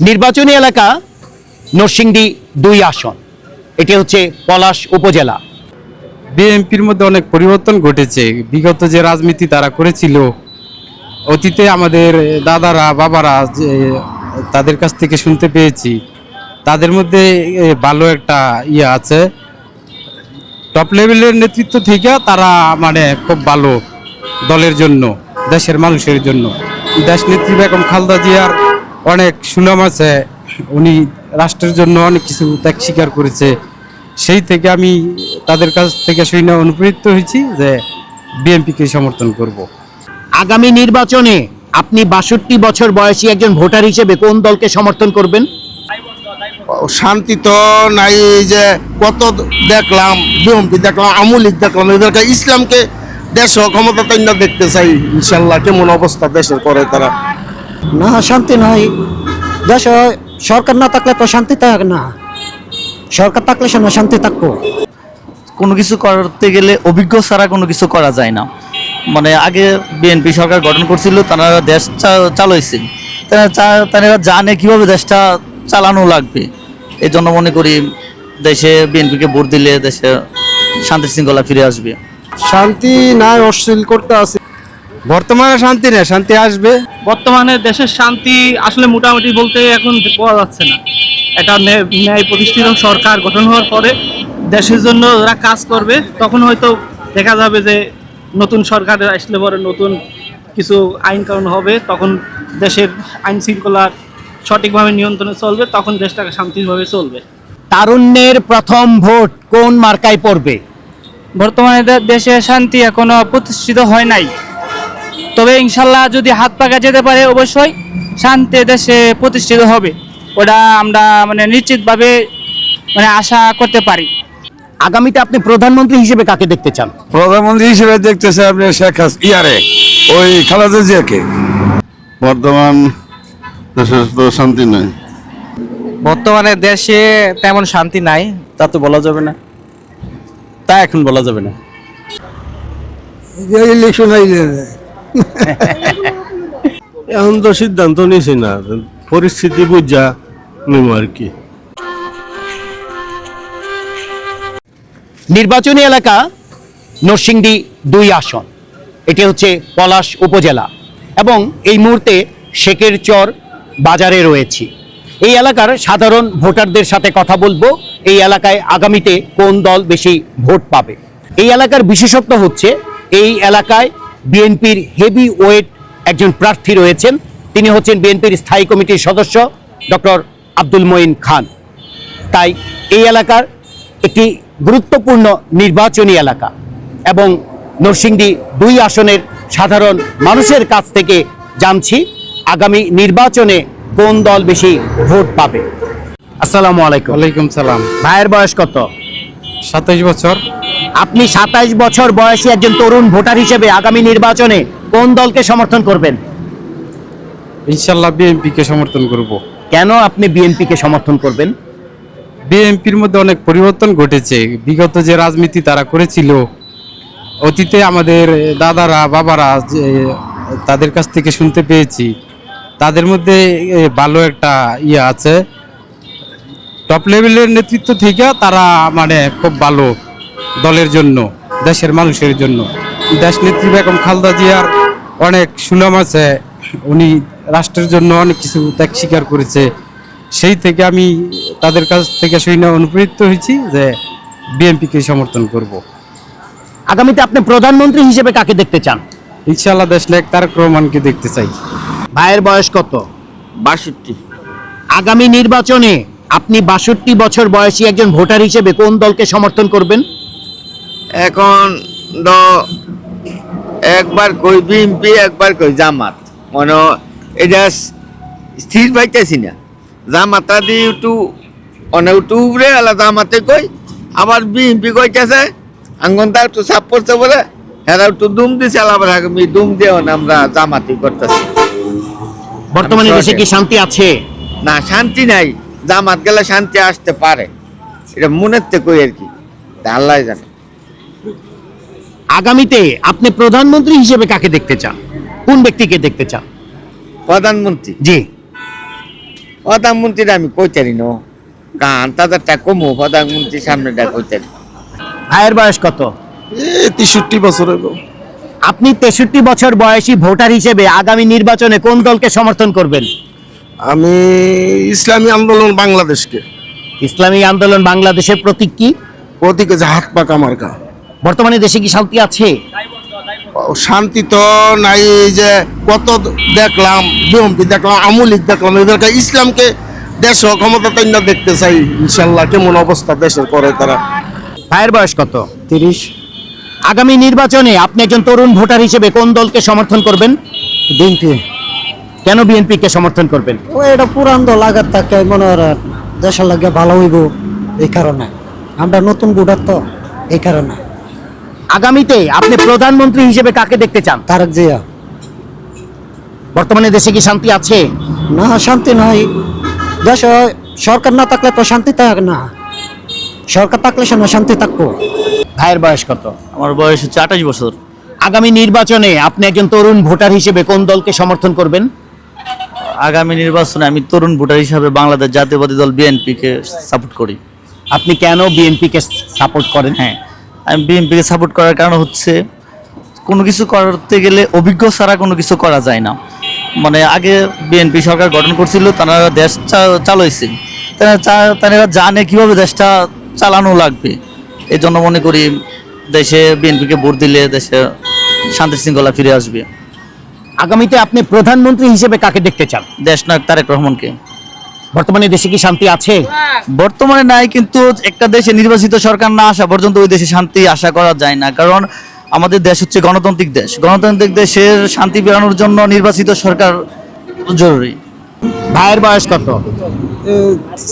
নির্বাচনী এলাকা নরসিংদী দুই আসন। এটি হচ্ছে পলাশ উপজেলা। বিএনপির মধ্যে অনেক পরিবর্তন ঘটেছে। বিগত যে রাজনীতি তারা করেছিল, অতীতে আমাদের দাদারা, বাবারা তাদের কাছ থেকে শুনতে পেয়েছি। তাদের মধ্যে ভালো একটা ইয়ে আছে। টপ লেভেলের নেতৃত্ব থেকে তারা মানে খুব ভালো দলের জন্য, দেশের মানুষের জন্য। দেশ নেত্রী বেগম খালদা জিয়ার অনেক সুনাম আছে। উনি রাষ্ট্রের জন্য অনেক কিছু ত্যাগ স্বীকার করেছে। সেই থেকে আমি তাদের কাছ থেকে শুনে অনুপ্রেরিত হয়েছি যে বিএনপিকে সমর্থন করব। আগামী নির্বাচনে আপনি বাষট্টি বছর বয়সী একজন ভোটার হিসেবে কোন দলকে সমর্থন করবেন? শান্তি তো নাই যে কত দেখলাম বিএমপি দেখলাম আমুলিক দেখলাম এদেরকে ইসলামকে দেশ ক্ষমতা দেখতে চাই ইনশাল্লাহ কেমন অবস্থা দেশের করে তারা। না শান্তি নাই। দেশ সরকার না থাকলে তো শান্তি থাকে না। সরকার থাকলে সে না শান্তি থাকব। কোনো কিছু করতে গেলে অভিজ্ঞ ছাড়া কোনো কিছু করা যায় না। মানে আগে বিএনপি সরকার গঠন করছিল তারা দেশ চালাইছে। তারা তারা জানে কীভাবে দেশটা চালানো লাগবে। এই জন্য মনে করি দেশে বিএনপিকে ভোট দিলে দেশে শান্তি শৃঙ্খলা ফিরে আসবে। শান্তি নাই অশ্লীল করতে আছে বর্তমানে শান্তি নেই শান্তি আসবে? বর্তমানে দেশের শান্তি আসলে মোটামুটি বলতে এখন পাওয়া যাচ্ছে না। একটা ন্যায় ন্যায় প্রতিষ্ঠিত সরকার গঠন হওয়ার পরে দেশের জন্য যারা কাজ করবে তখন হয়তো দেখা যাবে যে নতুন সরকার আসলে পরে নতুন কিছু আইন কানুন হবে তখন দেশের আইন শৃঙ্খলা সঠিকভাবে নিয়ন্ত্রণে চলবে তখন দেশটাকে শান্তিভাবে চলবে। তারুণ্যের প্রথম ভোট কোন মার্কায় পড়বে? বর্তমানে দেশে শান্তি এখনও প্রতিষ্ঠিত হয় নাই। তবে ইনশাল্লাহ যদি হাত পাকা যেতে পারে অবশ্যই শান্তি দেশে প্রতিষ্ঠিত হবে। ওটা আমরা মানে নিশ্চিতভাবে মানে আশা করতে পারি। আগামীতে আপনি প্রধানমন্ত্রী হিসেবে কাকে দেখতে চান? প্রধানমন্ত্রী হিসেবে দেখতে চান আপনি শেখ হাস ইয়ারে ওই খালেদা জিয়াকে। বর্তমান দেশের তো শান্তি নাই। বর্তমানে দেশে তেমন শান্তি নাই তা তো বলা যাবে না। তা এখন বলা যাবে না। ইলেকশন আইলে এখন তো সিদ্ধান্ত নিছি না, পরিস্থিতি বুঝা নেব আর কি। নির্বাচনী এলাকা, নরসিংদী দুই আসন। এটি হচ্ছে পলাশ উপজেলা। এবং এই মুহূর্তে শেকের চর বাজারে রয়েছি। এই এলাকার সাধারণ ভোটারদের সাথে কথা বলব। এই এলাকায় আগামীতে কোন দল বেশি ভোট পাবে? এই এলাকার বিশেষত্ব হচ্ছে, এই এলাকায় বিএনপির হেভি ওয়েট একজন প্রার্থী রয়েছেন। তিনি হচ্ছেন বিএনপির স্থায়ী কমিটির সদস্য ডক্টর আব্দুল মঈন খান। তাই এই এলাকার একটি গুরুত্বপূর্ণ নির্বাচনী এলাকা এবং নরসিংদী দুই আসনের সাধারণ মানুষের কাছ থেকে জানছি আগামী নির্বাচনে কোন দল বেশি ভোট পাবে। আসসালামু আলাইকুম। ওয়ালাইকুম সালাম। ভাইয়ের বয়স কত? সাতাইশ বছর। আপনি সাতাইশ বছর বয়সী একজন তরুণ ভোটার হিসেবে আগামী নির্বাচনে কোন দলকে সমর্থন করবেন? ইনশাল্লাহ বিএনপিকে সমর্থন করব। কেন আপনি বিএনপিকে সমর্থন করবেন? বিএনপির মধ্যে অনেক পরিবর্তন ঘটেছে। বিগত যে রাজনীতি তারা করেছিল অতীতে আমাদের দাদারা বাবারা যে তাদের কাছ থেকে শুনতে পেয়েছি। তাদের মধ্যে ভালো একটা ইয়ে আছে। টপ লেভেলের নেতৃত্ব থেকে তারা মানে খুব ভালো। দলের জন্য দেশের মানুষের জন্য। দেশ নেত্রী বেগম খালদা জিয়ার অনেক সুনাম আছে উনি রাষ্ট্রের জন্য অনেক কিছু ত্যাগ স্বীকার করেছে। সেই থেকে আমি তাদের কাছ থেকে শুনে অনুপ্রেরিত হয়েছি যে বিএনপিকে সমর্থন করব। আগামীতে আপনি প্রধানমন্ত্রী হিসেবে কাকে দেখতে চান? ইনশাআল্লাহ দেশ নায়ক তারেক রহমানকে দেখতে চাই। ভাইয়ের বয়স কত? বাষট্টি। আগামী নির্বাচনে আপনি বাষট্টি বছর বয়সী একজন ভোটার হিসেবে কোন দলকে সমর্থন করবেন? এখন দ একবার কই বিএনপি একবার কই জামাত। মনে হয় এটা স্থির পাইতেছি না। জামাতা দি একটু অনেক একটু উপরে আলা জামাতে কই আবার বিএনপি কইতেছে আঙ্গন তার একটু সাপ পড়ছে বলে এরা একটু দুম দিছে আবার আগামী দুম দিয়ে আমরা জামাতি করতেছি। বর্তমানে আমি দেশে কি শান্তি আছে? না শান্তি নাই। জামাত গেলে শান্তি আসতে পারে। এটা মনের থেকে কই আর কি। আল্লাহ জানে। আগামীতে আপনি প্রধানমন্ত্রী হিসেবে কাকে দেখতে চান? কোন ব্যক্তিকে দেখতে চান? প্রধানমন্ত্রী? জি। প্রধানমন্ত্রীর আমি কইতারি নো। গান তাদেরটা কমো প্রধানমন্ত্রীর সামনেটা কইতারি। ভাইয়ের বয়স কত? তেষট্টি বছর হইব। আপনি তেষট্টি বছর বয়সী ভোটার হিসেবে আগামী নির্বাচনে কোন দলকে সমর্থন করবেন? আমি ইসলামী আন্দোলন বাংলাদেশকে। ইসলামী আন্দোলন বাংলাদেশের প্রতীক কি? ওদিকে যে হাত পাকা মার্কা বর্তমানে দেশে কি শান্তি আছে? শান্তি তো নাই যে কত দেখলাম বিএমপি দেখলাম আমুলিক দেখলাম এদেরকে ইসলামকে দেশ ক্ষমতা তাই দেখতে চাই ইনশাল্লাহ কেমন অবস্থা দেশের করে তারা। ভাইয়ের বয়স কত? তিরিশ। আগামী নির্বাচনে আপনি একজন তরুণ ভোটার হিসেবে কোন দলকে সমর্থন করবেন? বিএনপি। কেন বিএনপি কে সমর্থন করবেন? ও এটা পুরান দল আগের থাকে মনে হয় দেশের লাগে ভালো হইব এই কারণে। আমরা নতুন ভোটার তো এই কারণে। আগামীতে আপনি প্রধানমন্ত্রী হিসেবে কাকে দেখতে চান? তারেক জিয়া। বর্তমানে দেশে কি শান্তি আছে? না শান্তি নাই। দেশে সরকার না থাকলে তো শান্তি থাকে না। সরকার থাকলে সে না শান্তি থাকব। ভাইয়ের বয়স কত? আমার বয়স হচ্ছে আঠাশ বছর। আগামী নির্বাচনে আপনি একজন তরুণ ভোটার হিসেবে কোন দলকে সমর্থন করবেন? আগামী নির্বাচনে আমি তরুণ ভোটার হিসাবে বাংলাদেশ জাতীয়বাদী দল বিএনপিকে সাপোর্ট করি। আপনি কেন বিএনপি কে সাপোর্ট করেন? হ্যাঁ। আমি বিএনপিকে সাপোর্ট করার কারণ হচ্ছে কোনো কিছু করতে গেলে অভিজ্ঞ ছাড়া কোনো কিছু করা যায় না। মানে আগে বিএনপি সরকার গঠন করছিল তারা দেশ চালাইছে। তারা তারা জানে কীভাবে দেশটা চালানো লাগবে। এই জন্য মনে করি দেশে বিএনপিকে ভোট দিলে দেশে শান্তি শৃঙ্খলা ফিরে আসবে। আগামীতে আপনি প্রধানমন্ত্রী হিসেবে কাকে দেখতে চান? দেশ নায়ক তারেক রহমানকে। বর্তমানে দেশে কি শান্তি আছে? বর্তমানে নাই কিন্তু একটা দেশে নির্বাচিত সরকার না আসা পর্যন্ত ওই দেশে শান্তি আশা করা যায় না। কারণ আমাদের দেশ হচ্ছে গণতান্ত্রিক দেশ। গণতান্ত্রিক দেশের শান্তি বেরানোর জন্য নির্বাচিত সরকার জরুরি। ভাইয়ের বয়স কত?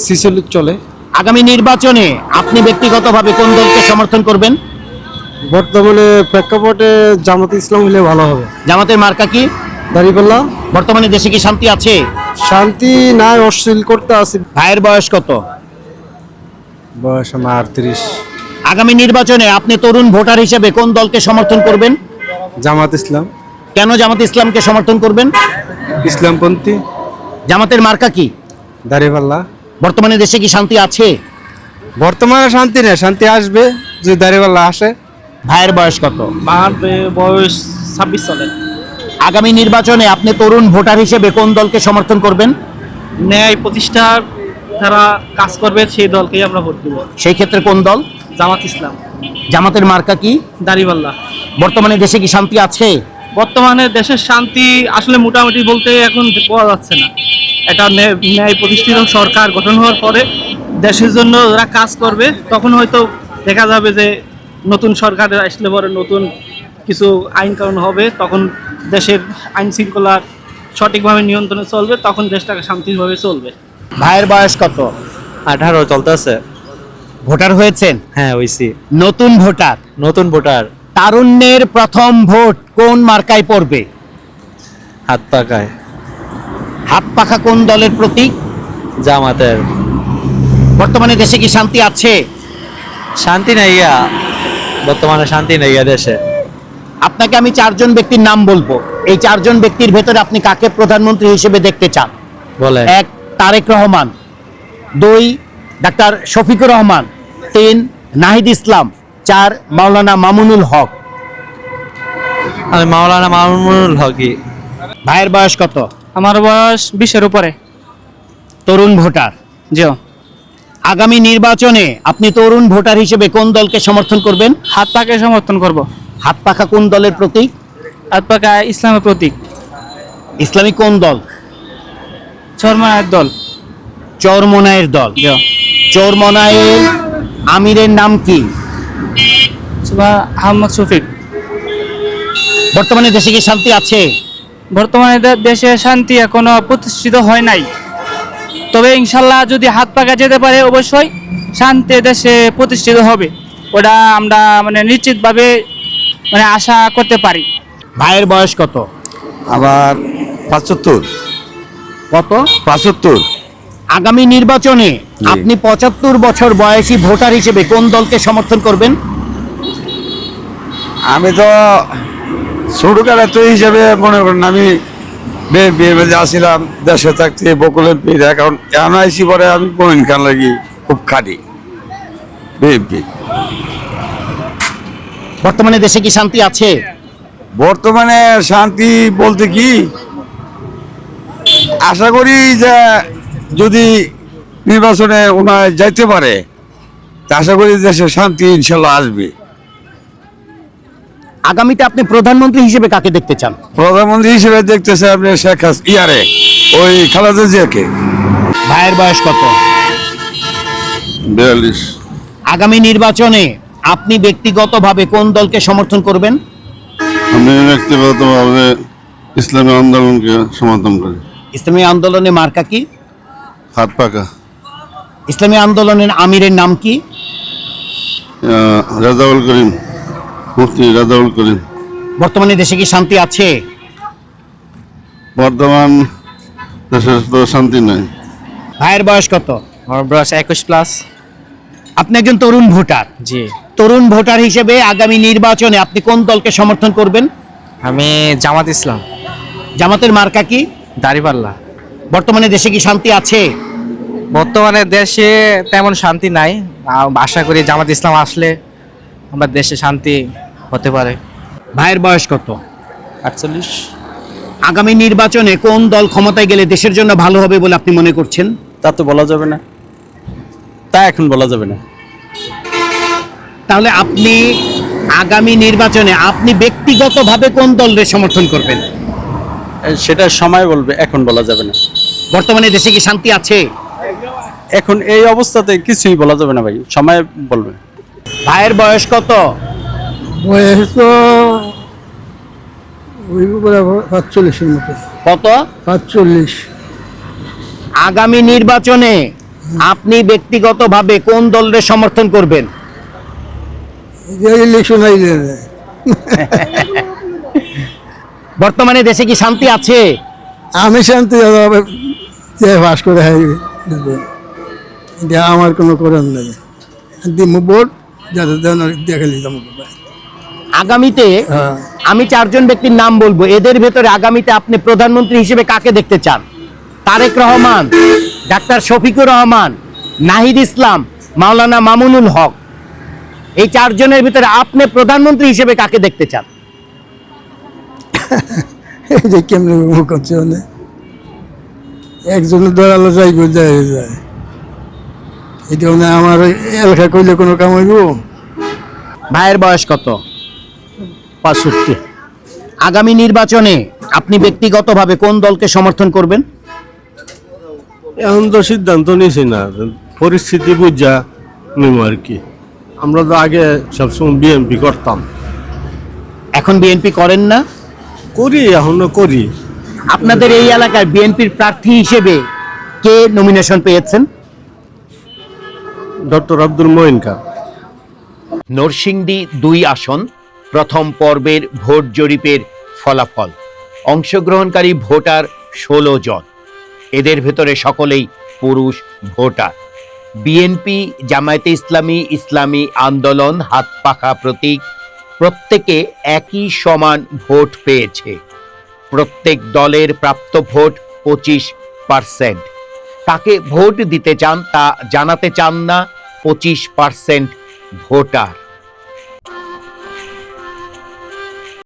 সিসলিক চলে। আগামী নির্বাচনে আপনি ব্যক্তিগতভাবে কোন দলকে সমর্থন করবেন? বর্তমানে প্রেক্ষাপটে জামাত ইসলাম হলে ভালো হবে। জামাতের মার্কা কি? দাঁড়িপাল্লা বর্তমানে দেশে কি শান্তি আছে? শান্তি নাই অশ্লীল করতে আছে। ভাইয়ের বয়স কত? বয়স আমার আটত্রিশ। আগামী নির্বাচনে আপনি তরুণ ভোটার হিসেবে কোন দলকে সমর্থন করবেন? জামাত ইসলাম। কেন জামাত ইসলামকে সমর্থন করবেন? ইসলামপন্থী। জামাতের মার্কা কি? দাঁড়িপাল্লা বর্তমানে দেশে কি শান্তি আছে? বর্তমানে শান্তি নেই শান্তি আসবে যদি দাঁড়িপাল্লা আসে। ভাইয়ের বয়স কত? আমার বয়স ছাব্বিশ চলে আগামী নির্বাচনে আপনি তরুণ ভোটার হিসেবে কোন দলকে সমর্থন করবেন? ন্যায় প্রতিষ্ঠার যারা কাজ করবে সেই দলকেই আমরা ভোট দেবো। সেই ক্ষেত্রে কোন দল? জামাত ইসলাম। জামাতের মার্কা কি? দাড়িপাল্লা বর্তমানে দেশে কি শান্তি আছে? বর্তমানে দেশের শান্তি আসলে মোটামুটি বলতে এখন পাওয়া যাচ্ছে না। একটা ন্যায় প্রতিষ্ঠিত সরকার গঠন হওয়ার পরে দেশের জন্য যারা কাজ করবে তখন হয়তো দেখা যাবে যে নতুন সরকার আসলে পরে নতুন কিছু আইন কানুন হবে তখন দেশের আইন শৃঙ্খলা সঠিকভাবে নিয়ন্ত্রণে চলবে তখন দেশটাকে শান্তিভাবে চলবে। ভাইয়ের বয়স কত? আঠারো চলতেছে। ভোটার হয়েছেন? হ্যাঁ ওইসি নতুন ভোটার? নতুন ভোটার। তারুণ্যের প্রথম ভোট কোন মার্কায় পড়বে? হাত পাকায় হাত পাখা কোন দলের প্রতীক? জামাতের। বর্তমানে দেশে কি শান্তি আছে? শান্তি নাই ইয়া। বর্তমানে শান্তি নাই ইয়া দেশে। আপনাকে আমি চারজন ব্যক্তির নাম বলব। এই চারজন ব্যক্তির ভেতরে আপনি কাকে প্রধানমন্ত্রী হিসেবে দেখতে চান? বলে এক তারেক রহমান। দুই ডাক্তার শফিকুর রহমান। তিন নাহিদ ইসলাম। চার মাওলানা মামুনুল হক। আমি মাওলানা মামুনুল হকি ভাইয়ের বয়স কত? আমার বয়স বিশের উপরে। তরুণ ভোটার। জি। আগামী নির্বাচনে আপনি তরুণ ভোটার হিসেবে কোন দলকে সমর্থন করবেন? হাত পাকে সমর্থন করব। হাত পাখা কোন দলের প্রতীক? হাত পাকা ইসলামের প্রতীক। ইসলামী কোন দল? চরমায়ের দল। চরমনায়ের দল। চরমনায়ের আমিরের নাম কি? আহমদ শফিক। বর্তমানে দেশে কি শান্তি আছে? বর্তমানে দেশে শান্তি এখনও প্রতিষ্ঠিত হয় নাই। তবে ইনশাল্লাহ যদি হাত পাকা যেতে পারে অবশ্যই শান্তি দেশে প্রতিষ্ঠিত হবে। ওটা আমরা মানে নিশ্চিতভাবে মানে আশা করতে পারি। ভাইয়ের বয়স কত? আবার পাঁচাত্তর কত? পাঁচাত্তর আগামী নির্বাচনে আপনি পঁচাত্তর বছর বয়সী ভোটার হিসেবে কোন দলকে সমর্থন করবেন? আমি তো ছোটকালে তো হিসেবে মনে করেন আমি বিএনপি মধ্যে আসছিলাম দেশে থাকতে বকুল এমপি এখন এখন আইসি পরে আমি মহিন খান লাগি খুব খাটি। বিএনপি বর্তমানে দেশে কি শান্তি আছে? বর্তমানে শান্তি বলতে কি? আশা করি যে যদি নির্বাচনে ওনার যাইতে পারে আশা করি দেশে শান্তি ইনশাল্লাহ আসবে। আগামীতে আপনি প্রধানমন্ত্রী হিসেবে কাকে দেখতে চান? প্রধানমন্ত্রী হিসেবে দেখতেছে আপনি শেখ হাস ইয়ারে ওই খালেদা জিয়াকে। ভাইয়ের বয়স কত? বিয়াল্লিশ। আগামী নির্বাচনে আপনি ব্যক্তিগতভাবে কোন দলকে সমর্থন করবেন? আমি ব্যক্তিগতভাবে ইসলামী আন্দোলনকে সমর্থন করি। ইসলামী আন্দোলনে মার্কা কি? হাত পাকা। ইসলামী আন্দোলনের আমিরের নাম কি? রাজাউল করিম মুফতি রাজাউল করিম। বর্তমানে দেশে কি শান্তি আছে? বর্তমান দেশে তো শান্তি নাই। ভাইয়ের বয়স কত? আমার বয়স একুশ প্লাস আপনি একজন তরুণ ভোটার। জি। তরুণ ভোটার হিসেবে আগামী নির্বাচনে আপনি কোন দলকে সমর্থন করবেন? আমি জামাত ইসলাম। জামাতের মার্কা কি? দাড়িপাল্লা। বর্তমানে দেশে কি শান্তি আছে? বর্তমানে দেশে তেমন শান্তি নাই। আশা করি জামাত ইসলাম আসলে আমরা দেশে শান্তি হতে পারে। ভাইয়ের বয়স কত? আটচল্লিশ। আগামী নির্বাচনে কোন দল ক্ষমতায় গেলে দেশের জন্য ভালো হবে বলে আপনি মনে করছেন? তা তো বলা যাবে না। তা এখন বলা যাবে না। তাহলে আপনি আগামী নির্বাচনে আপনি ব্যক্তিগতভাবে কোন দলের সমর্থন করবেন? সেটা সময় বলবে এখন বলা যাবে না। বর্তমানে দেশে কি শান্তি আছে? এখন এই অবস্থাতে কিছুই বলা যাবে না ভাই সময় বলবে। ভাইয়ের বয়স কত? বয়স তো ওই মতো। কত? পাঁচচল্লিশ আগামী নির্বাচনে আপনি ব্যক্তিগতভাবে কোন দলের সমর্থন করবেন? ইলেকশন বর্তমানে দেশে কি শান্তি আছে? আমি শান্তি বাস করে এটা আমার কোনো করার নেই। দিম আগামীতে হ্যাঁ। আমি চারজন ব্যক্তির নাম বলব। এদের ভেতরে আগামীতে আপনি প্রধানমন্ত্রী হিসেবে কাকে দেখতে চান? তারেক রহমান ডাক্তার শফিকুর রহমান নাহিদ ইসলাম মাওলানা মামুনুল হক। এই চারজনের ভিতরে আপনি প্রধানমন্ত্রী হিসেবে কাকে দেখতে চান? এই যে কেমন মানে একজনের দৌড়ালো যাইব যায় যায় এটা মানে আমার ওই এলাকা করলে কোনো কাম হইব? ভাইয়ের বয়স কত? পাঁচষট্টি আগামী নির্বাচনে আপনি ব্যক্তিগতভাবে কোন দলকে সমর্থন করবেন? এখন তো সিদ্ধান্ত নিয়েছি না পরিস্থিতি বুঝা নিব আর কি। আমরা তো আগে সবসময় বিএনপি করতাম। এখন বিএনপি করেন না? করি এখনও করি। আপনাদের এই এলাকায় বিএনপির প্রার্থী হিসেবে কে নমিনেশন পেয়েছেন? ডক্টর আব্দুল মঈন খান। নরসিংদী দুই আসন প্রথম পর্বের ভোট জরিপের ফলাফল। অংশগ্রহণকারী ভোটার ষোলো জন। এদের ভেতরে সকলেই পুরুষ ভোটার। বিএনপি জামায়াতে ইসলামী ইসলামী আন্দোলন, হাত পাখা প্রতীক, প্রত্যেকে একই সমান ভোট পেয়েছে। প্রত্যেক দলের প্রাপ্ত ভোট পঁচিশ পার্সেন্ট। তাকে ভোট দিতে চান তা জানাতে চান না পঁচিশ পার্সেন্ট ভোটার।